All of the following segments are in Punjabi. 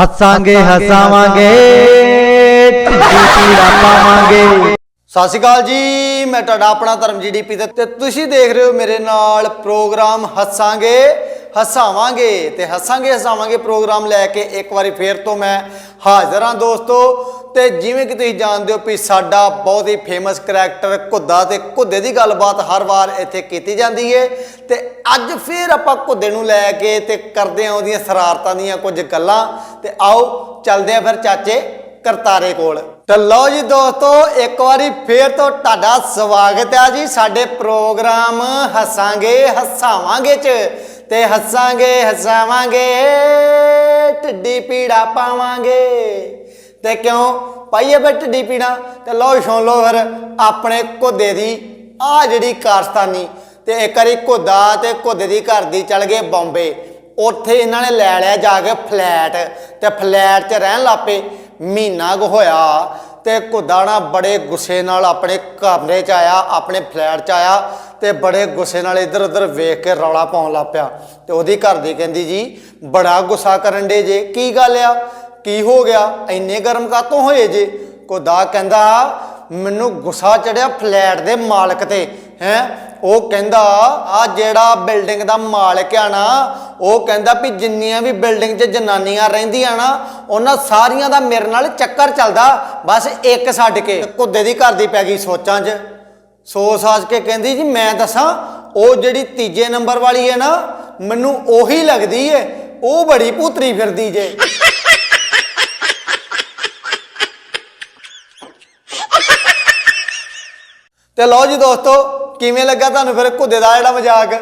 ਹੱਸਾਂਗੇ ਹਸਾਵਾਂਗੇ ਟੀੜਾ ਪਾਵਾਂਗੇ ਸਤਿ ਸ਼੍ਰੀ ਅਕਾਲ ਜੀ ਮੈਂ ਤੁਹਾਡਾ ਆਪਣਾ ਧਰਮ ਜੀਡੀਪੀ ਤੇ ਤੇ ਤੁਸੀਂ ਦੇਖ ਰਹੇ ਹੋ ਮੇਰੇ ਨਾਲ ਪ੍ਰੋਗਰਾਮ ਹੱਸਾਂਗੇ ਹਸਾਵਾਂਗੇ ਤੇ ਹੱਸਾਂਗੇ ਹਸਾਵਾਂਗੇ ਪ੍ਰੋਗਰਾਮ ਲੈ ਕੇ ਇੱਕ ਵਾਰੀ ਫੇਰ ਤੋਂ ਮੈਂ ਹਾਜ਼ਰ ਹਾਂ ਦੋਸਤੋ। ਤੇ ਜਿਵੇਂ ਕਿ ਤੁਸੀਂ ਜਾਣਦੇ ਹੋ ਵੀ ਸਾਡਾ ਬਹੁਤ ਹੀ ਫੇਮਸ ਕਰੈਕਟਰ ਘੁੱਦਾ ਤੇ ਘੁੱਦੇ ਦੀ ਗੱਲਬਾਤ ਹਰ ਵਾਰ ਇੱਥੇ ਕੀਤੀ ਜਾਂਦੀ ਹੈ ਤੇ ਅੱਜ ਫੇਰ ਆਪਾਂ ਘੁੱਦੇ ਨੂੰ ਲੈ ਕੇ ਤੇ ਕਰਦੇ ਹਾਂ ਉਹਦੀਆਂ ਸ਼ਰਾਰਤਾਂ ਦੀਆਂ ਕੁਝ ਗੱਲਾਂ। ਤੇ ਆਓ ਚੱਲਦੇ ਹਾਂ ਫਿਰ ਚਾਚੇ ਕਰਤਾਰੇ ਕੋਲ। ਤੇ ਲਓ ਜੀ ਦੋਸਤੋ, ਇੱਕ ਵਾਰੀ ਫੇਰ ਤੋਂ ਤੁਹਾਡਾ ਸਵਾਗਤ ਹੈ ਜੀ। ਸਾਡੇ ਪ੍ਰੋਗਰਾਮ ਹੱਸਾਂਗੇ, ਹੱਸਾਵਾਂਗੇ ਚ। ਤੇ ਹੱਸਾਂਗੇ, ਹਸਾਵਾਂਗੇ, ਢਿੱਡੀ ਪੀੜਾ ਪਾਵਾਂਗੇ। ਤੇ ਕਿਉਂ? ਪਾਈਏ ਬਈ ਢਿੱਡੀ ਪੀਣਾ। ਤੇ ਲਓ ਸੁਣ ਲਓ ਫਿਰ, ਆਪਣੇ ਘੁੱਦੇ ਦੀ ਆ ਜਿਹੜੀ ਕਾਰਸਤਾਨੀ, ਤੇ ਇੱਕ ਵਾਰੀ ਘੁੱਦਾ ਤੇ ਘੁੱਦੇ ਦੀ ਘਰ ਦੀ ਚਲ ਗਏ ਬੰਬੇ। ਉੱਥੇ ਇਹਨਾਂ ਨੇ ਲੈ ਲਿਆ ਜਾ ਕੇ ਫਲੈਟ, ਤੇ ਫਲੈਟ 'ਚ ਰਹਿਣ ਲੱਪੇ। ਮਹੀਨਾ ਕੁ ਹੋਇਆ, ਤੇ ਘੁੱਦਾਣਾ ਬੜੇ ਗੁੱਸੇ ਨਾਲ ਆਪਣੇ ਕਮਰੇ 'ਚ ਆਇਆ, ਆਪਣੇ ਫਲੈਟ 'ਚ ਆਇਆ, ਤੇ ਬੜੇ ਗੁੱਸੇ ਨਾਲ ਇੱਧਰ ਉੱਧਰ ਵੇਖ ਕੇ ਰੌਲਾ ਪਾਉਣ ਲੱਗ ਪਿਆ। ਤੇ ਉਹਦੀ ਘਰ ਦੀ ਕਹਿੰਦੀ ਜੀ, ਬੜਾ ਗੁੱਸਾ ਕਰਨ ਦੇ ਜੇ। ਕੀ ਗੱਲ ਆ? ਕੀ ਹੋ ਗਿਆ? ਇੰਨੇ ਗਰਮ ਕਾਤੋਂ ਹੋਏ ਜੇ? ਕੋਦਾ ਕਹਿੰਦਾ, ਮੈਨੂੰ ਗੁੱਸਾ ਚੜਿਆ ਫਲੈਟ ਦੇ ਮਾਲਕ ਤੇ। ਹੈ? ਉਹ ਕਹਿੰਦਾ, ਆ ਜਿਹੜਾ ਬਿਲਡਿੰਗ ਦਾ ਮਾਲਕ ਆ ਨਾ, ਉਹ ਕਹਿੰਦਾ ਵੀ ਜਿੰਨੀਆਂ ਵੀ ਬਿਲਡਿੰਗ 'ਚ ਜਨਾਨੀਆਂ ਰਹਿੰਦੀਆਂ ਨਾ, ਉਹਨਾਂ ਸਾਰੀਆਂ ਦਾ ਮੇਰੇ ਨਾਲ ਚੱਕਰ ਚੱਲਦਾ। ਬਸ ਇੱਕ ਛੱਡ ਕੇ। ਤੇ ਘੁੱਦੇ ਦੀ ਘਰ ਦੀ ਪੈ ਗਈ ਸੋਚਾਂ 'ਚ। ਸੋਚ ਸਾਚ ਕੇ ਕਹਿੰਦੀ, ਜੀ, ਮੈਂ ਦੱਸਾਂ, ਉਹ ਜਿਹੜੀ ਤੀਜੇ ਨੰਬਰ ਵਾਲੀ ਹੈ ਨਾ, ਮੈਨੂੰ ਉਹੀ ਲੱਗਦੀ ਏ। ਉਹ ਬੜੀ ਭੂਤਰੀ ਫਿਰਦੀ ਜੇ। ਤੇ ਲਓ ਜੀ ਦੋਸਤੋ, ਕਿਵੇਂ ਲੱਗਾ ਤੁਹਾਨੂੰ ਫਿਰ ਘੁੱਦੇ ਦਾ ਜਿਹੜਾ ਮਜ਼ਾਕ?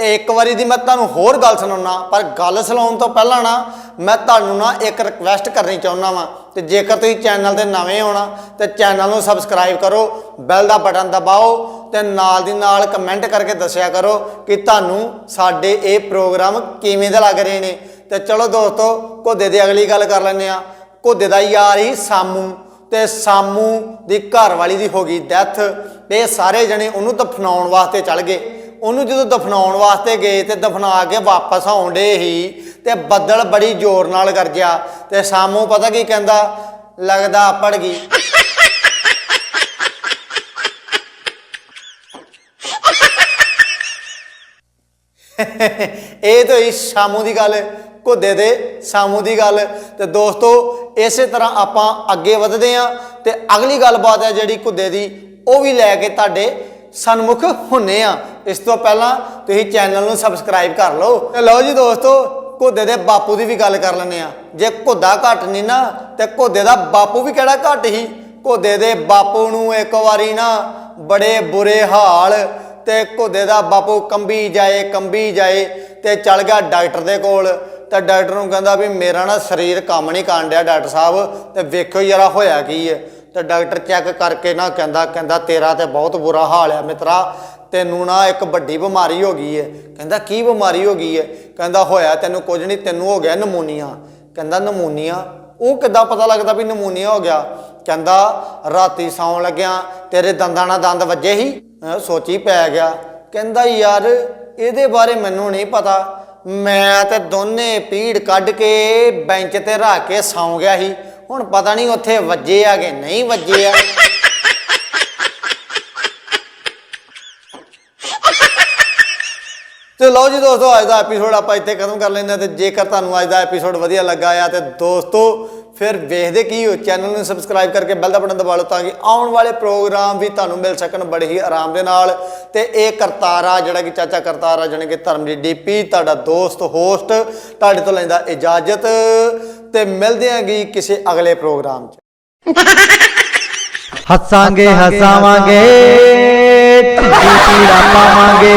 ਇੱਕ ਵਾਰੀ ਦੀ ਮੈਂ ਤੁਹਾਨੂੰ ਹੋਰ ਗੱਲ ਸੁਣਾਉਣਾ ਪਰ ਗੱਲ ਸੁਣਾਉਣ ਤੋਂ ਪਹਿਲਾਂ ਨਾ, ਮੈਂ ਤੁਹਾਨੂੰ ਨਾ ਇੱਕ ਰਿਕਵੈਸਟ ਕਰਨੀ ਚਾਹੁੰਦਾ ਵਾਂ। ਤੇ ਜੇਕਰ ਤੁਸੀਂ ਚੈਨਲ ਤੇ ਨਵੇਂ ਹੋਣਾ ਤੇ ਚੈਨਲ ਨੂੰ ਸਬਸਕ੍ਰਾਈਬ ਕਰੋ ਬੈਲ ਦਾ ਬਟਨ ਦਬਾਓ, ਤੇ ਨਾਲ ਦੀ ਨਾਲ ਕਮੈਂਟ ਕਰਕੇ ਦੱਸਿਆ ਕਰੋ ਕਿ ਤੁਹਾਨੂੰ ਸਾਡੇ ਇਹ ਪ੍ਰੋਗਰਾਮ ਕਿਵੇਂ ਦੇ ਲੱਗ ਰਹੇ ਨੇ। ਤੇ ਚਲੋ ਦੋਸਤੋ, ਘੁੱਦੇ ਦੀ ਅਗਲੀ ਗੱਲ ਕਰ ਲੈਂਦੇ ਆ ਘੁੱਦੇ ਦਾ ਯਾਰ ਹੀ ਸਾਮੂ। ਤੇ ਸਾਮੂ ਦੀ ਘਰ ਵਾਲੀ ਦੀ ਹੋ ਗਈ ਡੈਥ ਇਹ ਸਾਰੇ ਜਣੇ ਉਹਨੂੰ ਦਫਨਾਉਣ ਵਾਸਤੇ ਚੱਲ ਗਏ। ਉਹਨੂੰ ਜਦੋਂ ਦਫਨਾਉਣ ਵਾਸਤੇ ਗਏ ਤੇ ਦਫਨਾ ਕੇ ਵਾਪਸ ਆਉਂਦੇ ਹੀ ਤੇ ਬੱਦਲ ਬੜੀ ਜ਼ੋਰ ਨਾਲ ਗਰਜਿਆ ਤੇ ਸਾਮੂ ਪਤਾ ਕੀ ਕਹਿੰਦਾ? ਲੱਗਦਾ ਪੜ ਗਈ। ਇਹ ਤਾਂ ਇਸ ਸ਼ਾਮੂ ਦੀ ਗੱਲ ਘੁੱਦੇ ਦੇ ਸਾਮੂ ਦੀ ਗੱਲ। ਤੇ ਦੋਸਤੋ, ਇਸੇ ਤਰ੍ਹਾਂ ਆਪਾਂ ਅੱਗੇ ਵਧਦੇ ਆਂ ਤੇ ਅਗਲੀ ਗੱਲਬਾਤ ਹੈ ਜਿਹੜੀ ਕੁੱਦੇ ਦੀ, ਉਹ ਵੀ ਲੈ ਕੇ ਤੁਹਾਡੇ ਸਨਮੁਖ ਹੁੰਨੇ ਆ ਇਸ ਤੋਂ ਪਹਿਲਾਂ ਤੁਸੀਂ ਚੈਨਲ ਨੂੰ ਸਬਸਕ੍ਰਾਈਬ ਕਰ ਲਓ। ਤੇ ਲਓ ਜੀ ਦੋਸਤੋ, ਘੁੱਦੇ ਦੇ ਬਾਪੂ ਦੀ ਵੀ ਗੱਲ ਕਰ ਲੈਂਦੇ ਆ ਜੇ ਘੁੱਦਾ ਘੱਟ ਨਹੀਂ ਨਾ, ਤੇ ਘੁੱਦੇ ਦਾ ਬਾਪੂ ਵੀ ਕਿਹੜਾ ਘੱਟ ਹੀ? ਘੁੱਦੇ ਦੇ ਬਾਪੂ ਨੂੰ ਇੱਕ ਵਾਰੀ ਨਾ ਬੜੇ ਬੁਰੇ ਹਾਲ। ਤੇ ਘੁੱਦੇ ਦਾ ਬਾਪੂ ਕੰਬੀ ਜਾਏ ਕੰਬੀ ਜਾਏ ਤੇ ਚੱਲ ਗਿਆ ਡਾਕਟਰ ਦੇ ਕੋਲ। ਤਾਂ ਡਾਕਟਰ ਨੂੰ ਕਹਿੰਦਾ ਵੀ ਮੇਰਾ ਨਾ ਸਰੀਰ ਕੰਮ ਨਹੀਂ ਕਰਨ ਡਿਆ ਡਾਕਟਰ ਸਾਹਿਬ, ਤੇ ਵੇਖੋ ਯਾਰਾ ਹੋਇਆ ਕੀ ਹੈ। ਤੇ ਡਾਕਟਰ ਚੈੱਕ ਕਰਕੇ ਨਾ ਕਹਿੰਦਾ ਕਹਿੰਦਾ ਤੇਰਾ ਤੇ ਬਹੁਤ ਬੁਰਾ ਹਾਲ ਹੈ ਮਿੱਤਰਾ, ਤੈਨੂੰ ਨਾ ਇੱਕ ਵੱਡੀ ਬਿਮਾਰੀ ਹੋ ਗਈ ਹੈ। ਕਹਿੰਦਾ, ਕੀ ਬਿਮਾਰੀ ਹੋ ਗਈ ਹੈ? ਕਹਿੰਦਾ, ਹੋਇਆ ਤੈਨੂੰ ਕੁਝ ਨਹੀਂ, ਤੈਨੂੰ ਹੋ ਗਿਆ ਨਮੂਨੀਆ। ਕਹਿੰਦਾ, ਨਮੂਨੀਆ? ਉਹ ਕਿੱਦਾਂ ਪਤਾ ਲੱਗਦਾ ਵੀ ਨਮੂਨੀਆ ਹੋ ਗਿਆ? ਕਹਿੰਦਾ, ਰਾਤੀ ਸੌਣ ਲੱਗਿਆ, ਤੇਰੇ ਦੰਦਾਂ ਨਾਲ ਦੰਦ ਵੱਜੇ ਹੀ ਸੋਚੀ ਪੈ ਗਿਆ। ਕਹਿੰਦਾ, ਯਾਰ, ਇਹਦੇ ਬਾਰੇ ਮੈਨੂੰ ਨਹੀਂ ਪਤਾ। ਮੈਂ ਤੇ ਦੋਨੇ ਪੀੜ ਕੱਢ ਕੇ ਬੈਂਚ ਤੇ ਰੱਖ ਕੇ ਸੌਂ ਗਿਆ ਸੀ। ਹੁਣ ਪਤਾ ਨਹੀਂ ਉੱਥੇ ਵੱਜੇ ਆ ਕਿ ਨਹੀਂ ਵੱਜੇ ਆ। ਤੇ ਲਓ ਜੀ ਦੋਸਤੋ, ਅੱਜ ਦਾ ਐਪੀਸੋਡ ਆਪਾਂ ਇੱਥੇ ਖਤਮ ਕਰ ਲੈਂਦੇ ਹਾਂ ਤੇ ਜੇਕਰ ਤੁਹਾਨੂੰ ਅੱਜ ਦਾ ਐਪੀਸੋਡ ਵਧੀਆ ਲੱਗਾ ਆ ਤੇ ਦੋਸਤੋ ਫਿਰ ਵੇਖਦੇ ਕੀ ਹੋ ਚੈਨਲ ਨੂੰ ਸਬਸਕ੍ਰਾਈਬ ਕਰਕੇ ਬੈਲ ਦਾ ਬਟਨ ਦਬਾ ਲਓ ਤਾਂ ਕਿ ਆਉਣ ਵਾਲੇ ਪ੍ਰੋਗਰਾਮ ਵੀ ਤੁਹਾਨੂੰ ਮਿਲ ਸਕਣ ਬੜੇ ਹੀ ਆਰਾਮ ਦੇ ਨਾਲ। ਤੇ ਇਹ ਕਰਤਾਰਾ ਜਿਹੜਾ ਕਿ ਚਾਚਾ ਕਰਤਾਰਾ ਜਾਣੀ ਕਿ ਧਰਮਜੀਤ ਡੀਪੀ ਤੁਹਾਡਾ ਦੋਸਤ ਹੋਸਟ ਤੁਹਾਡੇ ਤੋਂ ਲੈਂਦਾ ਇਜਾਜ਼ਤ। ਤੇ ਮਿਲਦੇ ਆਂਗੀ ਕਿਸੇ ਅਗਲੇ ਪ੍ਰੋਗਰਾਮ 'ਚ। ਹੱਸਾਂਗੇ ਹਸਾਵਾਂਗੇ ਟੀੜਾ ਪਾਵਾਂਗੇ